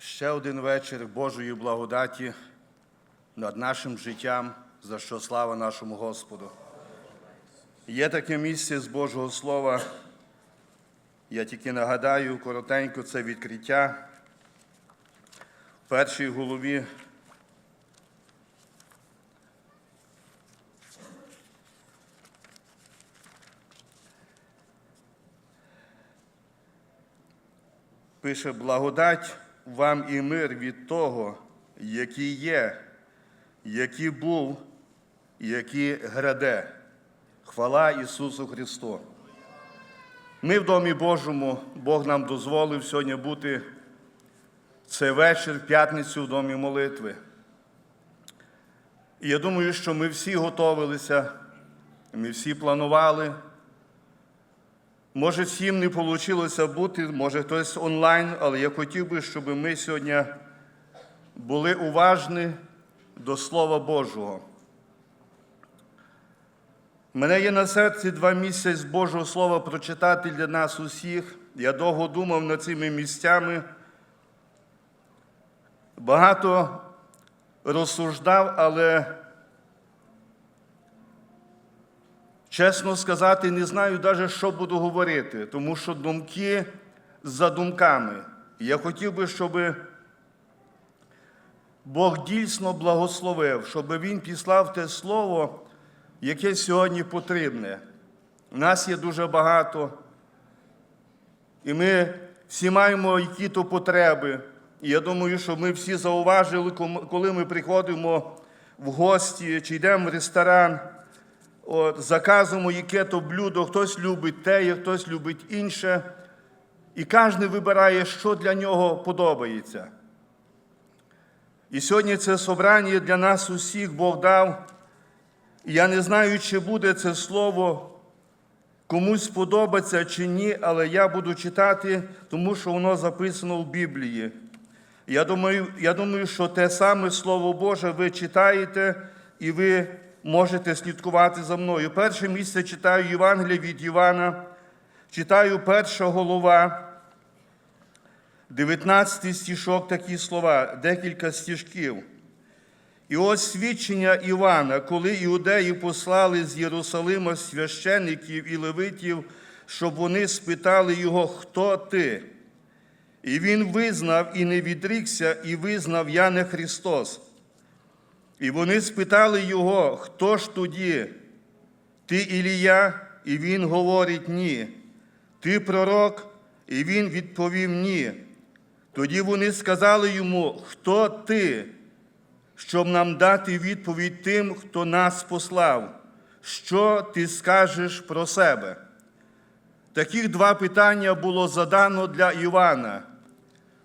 Ще один вечір Божої благодаті над нашим життям, за що слава нашому Господу. Є таке місце з Божого Слова. Я тільки нагадаю коротенько це відкриття. В першій голові пише благодать вам і мир від того, який є, який був, який граде. Хвала Ісусу Христу. Ми в Домі Божому, Бог нам дозволив сьогодні бути це вечір в п'ятницю в домі молитви. І я думаю, що ми всі готовилися, ми всі планували. Може, всім не вийшло бути, може хтось онлайн, але я хотів би, щоб ми сьогодні були уважні до Слова Божого. Мене є на серці два місця з Божого Слова прочитати для нас усіх. Я довго думав над цими місцями. Багато розсуждав, але, чесно сказати, не знаю навіть, що буду говорити, тому що думки за думками. Я хотів би, щоб Бог дійсно благословив, щоб Він післав те слово, яке сьогодні потрібне. Нас є дуже багато, і ми всі маємо які-то потреби. І я думаю, що ми всі зауважили, коли ми приходимо в гості чи йдемо в ресторан, от, заказуємо яке-то блюдо, хтось любить те, хтось любить інше. І кожен вибирає, що для нього подобається. І сьогодні це собрання для нас усіх Бог дав. І я не знаю, чи буде це слово комусь сподобаться чи ні, але я буду читати, тому що воно записано в Біблії. Я думаю, я думаю, що те саме Слово Боже ви читаєте і ви можете слідкувати за мною. Перше місце читаю Євангелія від Івана, читаю перша голова, 19 стішок такі слова, декілька стішків. І ось свідчення Івана, коли іудеї послали з Єрусалима священиків і левитів, щоб вони спитали його, хто ти? І він визнав і не відрікся, і визнав я не Христос. І вони спитали його, хто ж тоді? Ти Ілія? І він говорить ні. Ти пророк? І він відповів ні. Тоді вони сказали йому, хто ти, щоб нам дати відповідь тим, хто нас послав. Що ти скажеш про себе? Таких два питання було задано для Івана.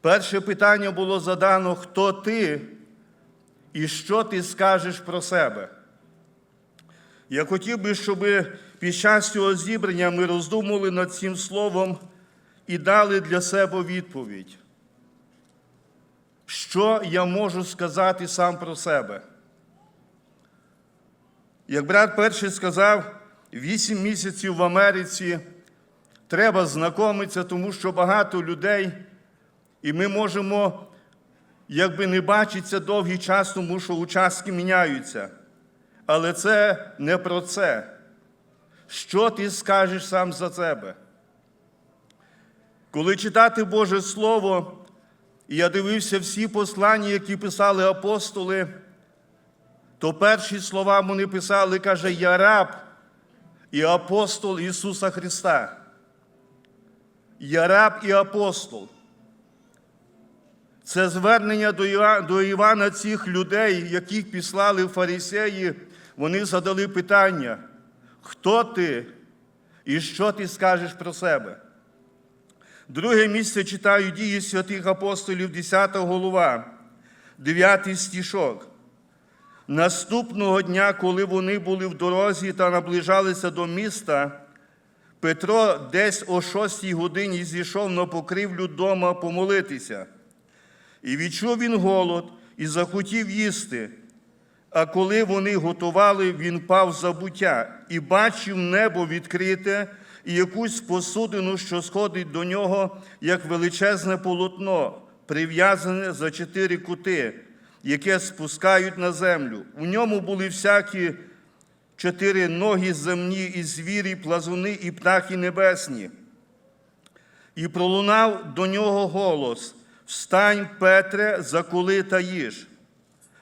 Перше питання було задано, хто ти і що ти скажеш про себе. Я хотів би, щоб під час цього зібрання ми роздумували над цим словом і дали для себе відповідь. Що я можу сказати сам про себе? Як брат перший сказав, вісім місяців в Америці треба знайомитися, тому що багато людей, і ми можемо, якби не бачитися довгий час, тому що участки міняються. Але це не про це. Що ти скажеш сам за себе? Коли читати Боже Слово, я дивився всі послання, які писали апостоли, то перші слова вони писали, каже, я раб і апостол Ісуса Христа. Я раб і апостол. Це звернення до Івана цих людей, яких післали фарисеї, вони задали питання, хто ти і що ти скажеш про себе? Друге місце читаю дії святих апостолів, 10 голова, 9 стішок. Наступного дня, коли вони були в дорозі та наближалися до міста, Петро десь о шостій годині зійшов на покривлю дома помолитися. І відчув він голод і захотів їсти. А коли вони готували, він впав в забуття і бачив небо відкрите і якусь посудину, що сходить до нього, як величезне полотно, прив'язане за чотири кути, яке спускають на землю. У ньому були всякі чотири ноги земні, і звірі, плазуни, і птахи небесні. І пролунав до нього голос: Встань, Петре, закули та їж.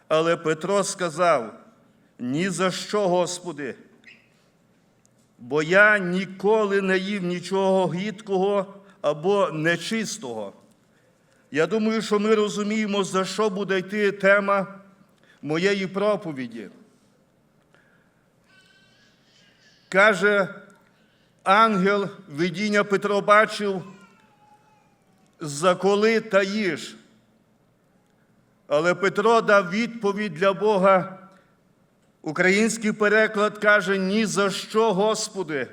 Але Петро сказав: Ні за що, Господи, бо я ніколи не їв нічого гідкого або нечистого. Я думаю, що ми розуміємо, за що буде йти тема моєї проповіді. Каже ангел, видіння Петро бачив, заколи та їж. Але Петро дав відповідь для Бога. Український переклад каже: ні за що, Господи,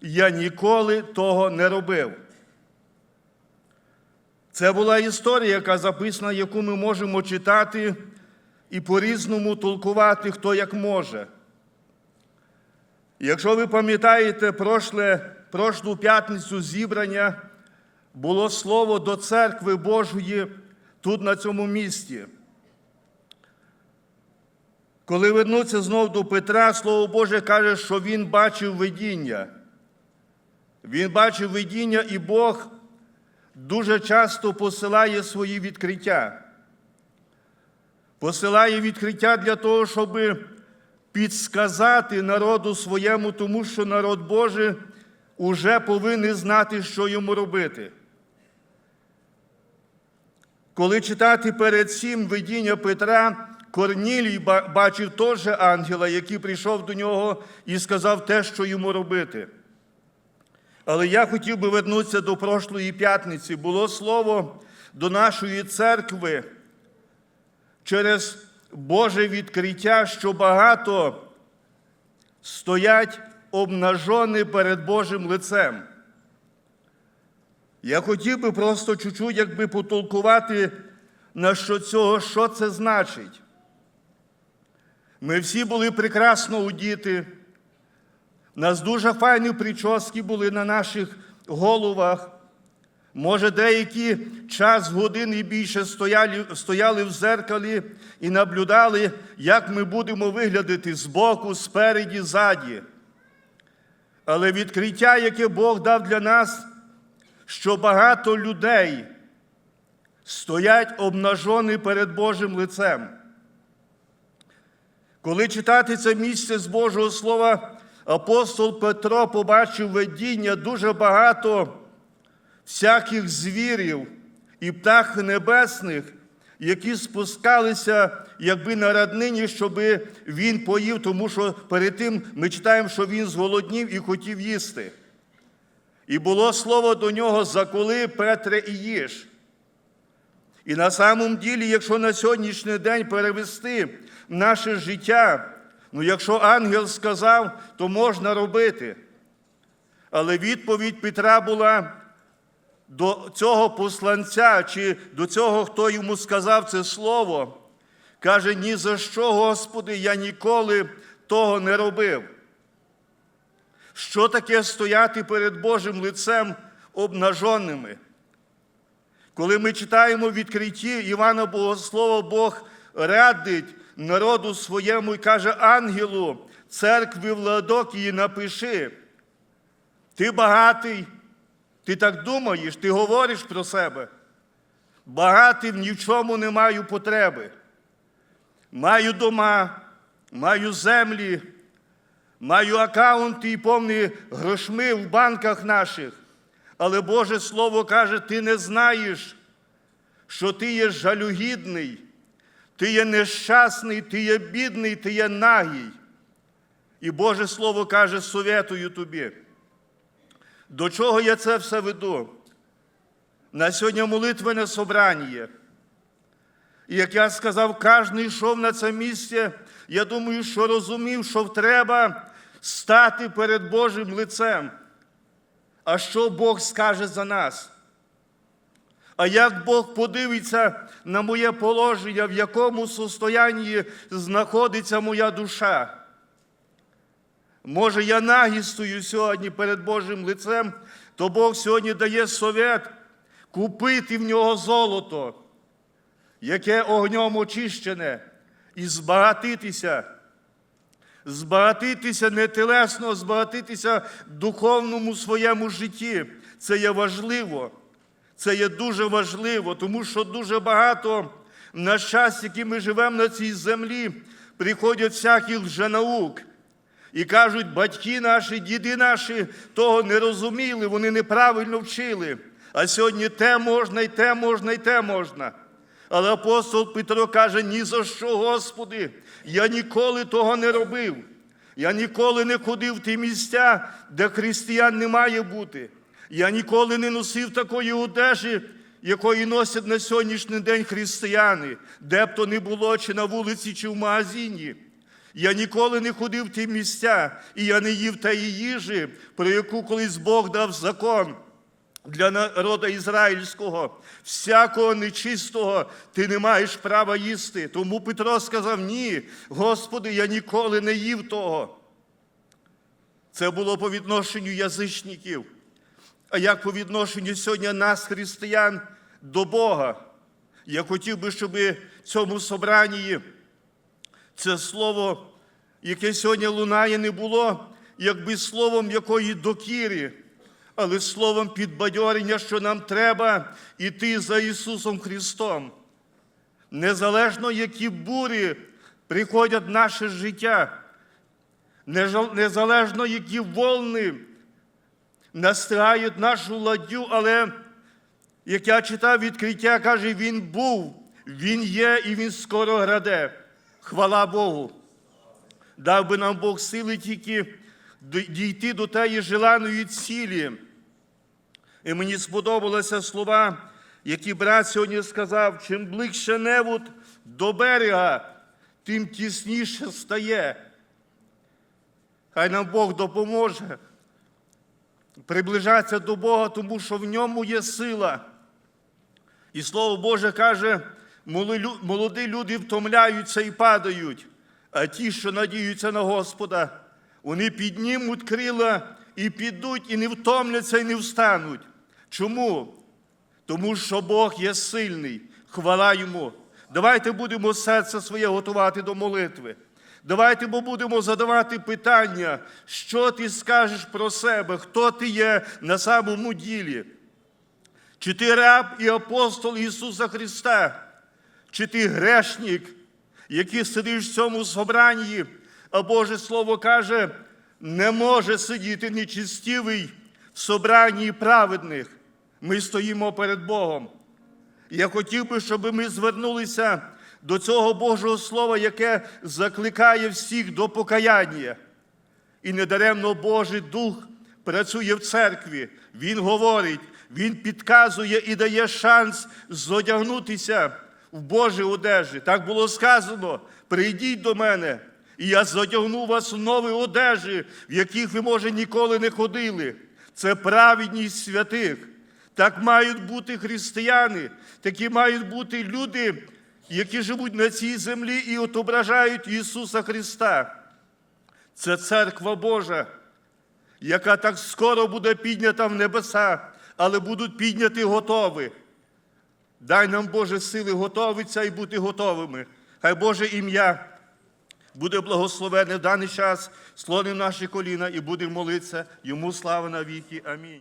я ніколи того не робив. Це була історія, яка записана, яку ми можемо читати і по-різному толкувати, хто як може. Якщо ви пам'ятаєте, прошле, прошлу п'ятницю зібрання було слово до церкви Божої тут, на цьому місці. Коли вернуться знов до Петра, Слово Боже каже, що він бачив видіння. Він бачив видіння, і Бог дуже часто посилає свої відкриття. Посилає відкриття для того, щоб підсказати народу своєму, тому що народ Божий уже повинен знати, що йому робити. Коли читати перед цим видіння Петра, Корнілій бачив теж ангела, який прийшов до нього і сказав те, що йому робити. Але я хотів би вернутися до прошлої п'ятниці. Було слово до нашої церкви через Боже відкриття, що багато стоять обнажені перед Божим лицем. Я хотів би просто чуть-чуть якби потолкувати на що цього, що це значить. Ми всі були прекрасно удіти. У нас дуже файні прически були на наших головах. Може, деякі час годин і більше стояли, стояли в зеркалі і наблюдали, як ми будемо виглядати збоку, спереді, ззаді. Але відкриття, яке Бог дав для нас, що багато людей стоять обнажені перед Божим лицем. Коли читати це місце з Божого Слова, апостол Петро побачив видіння дуже багато всяких звірів і птах небесних, які спускалися, якби на раднині, щоб він поїв, тому що перед тим ми читаємо, що він зголоднів і хотів їсти. І було слово до нього заколи Петре і їж. І на самом ділі, якщо на сьогоднішній день перевести наше життя, ну якщо ангел сказав, то можна робити. Але відповідь Петра була до цього посланця, чи до цього, хто йому сказав це слово, каже: ні за що, Господи, я ніколи того не робив. Що таке стояти перед Божим лицем обнаженими? Коли ми читаємо відкритті Івана Богослова, Бог радить народу своєму і каже ангелу, церкві Владокії напиши, ти багатий, ти так думаєш, ти говориш про себе. Багатий ні в чому не маю потреби. Маю дома, маю землі, маю акаунти і повні грошми в банках наших. Але Боже Слово каже, ти не знаєш, що ти є жалюгідний, ти є нещасний, ти є бідний, ти є нагий. І Боже Слово каже, советую тобі. До чого я це все веду? На сьогодні молитвене собрання. І як я сказав, кожен йшов на це місце, я думаю, що розумів, що треба стати перед Божим лицем. А що Бог скаже за нас? А як Бог подивиться на моє положення, в якому состоянні знаходиться моя душа? Може, я нагі стою сьогодні перед Божим лицем, то Бог сьогодні дає совет купити в нього золото, яке огнем очищене, і збагатитися. Збагатитися не телесно, а збагатитися духовному своєму житті. Це є важливо. Це є дуже важливо, тому що дуже багато в наш час, який ми живемо на цій землі, приходять всяких лженаук. І кажуть, батьки наші, діди наші того не розуміли, вони неправильно вчили. А сьогодні те можна, і те можна, і те можна. Але апостол Петро каже: ні за що, Господи, я ніколи того не робив. Я ніколи не ходив в ті місця, де християн не має бути. Я ніколи не носив такої одежі, якої носять на сьогоднішній день християни, де б то не було, чи на вулиці, чи в магазині. Я ніколи не ходив в ті місця, і я не їв тієї їжі, про яку колись Бог дав закон для народу ізраїльського. Всякого нечистого ти не маєш права їсти. Тому Петро сказав: ні, Господи, я ніколи не їв того. Це було по відношенню язичників. А як по відношенню сьогодні нас, християн, до Бога? Я хотів би, щоб в цьому собранні це слово, яке сьогодні лунає, не було якби словом якої докіри, але словом підбадьорення, що нам треба йти за Ісусом Христом. Незалежно, які бурі приходять в наше життя, незалежно, які волни настигають нашу ладдю, але, як я читав відкриття, каже, Він був, Він є і Він скоро граде. Хвала Богу. Дав би нам Бог сили тільки дійти до тієї желаної цілі. І мені сподобалися слова, які брат сьогодні сказав, чим ближче невод до берега, тим тісніше стає. Хай нам Бог допоможе приближатися до Бога, тому що в ньому є сила. І Слово Боже каже, молоді люди втомляються і падають, а ті, що надіються на Господа, вони піднімуть крила і підуть, і не втомляться, і не встануть. Чому? Тому що Бог є сильний, хвала йому. Давайте будемо серце своє готувати до молитви. Давайте бо будемо задавати питання, що ти скажеш про себе, хто ти є на самому ділі. Чи ти раб і апостол Ісуса Христа, чи ти грешник, який сидиш в цьому собранні, а Боже Слово каже, не може сидіти нечистивий в собранні праведних. Ми стоїмо перед Богом. Я хотів би, щоб ми звернулися до цього Божого Слова, яке закликає всіх до покаяння. І недаремно Божий Дух працює в церкві. Він говорить, Він підказує і дає шанс зодягнутися в Божій одежі. Так було сказано: прийдіть до мене, і я задягну вас в нові одежі, в яких ви, може, ніколи не ходили. Це праведність святих. Так мають бути християни, такі мають бути люди, які живуть на цій землі і отображають Ісуса Христа. Це церква Божа, яка так скоро буде піднята в небеса, але будуть підняті готові. Дай нам, Боже, сили готовитися і бути готовими. Хай Боже ім'я буде благословене в даний час, слоним наші коліна і будемо молитися. Йому слава навіки. Амінь.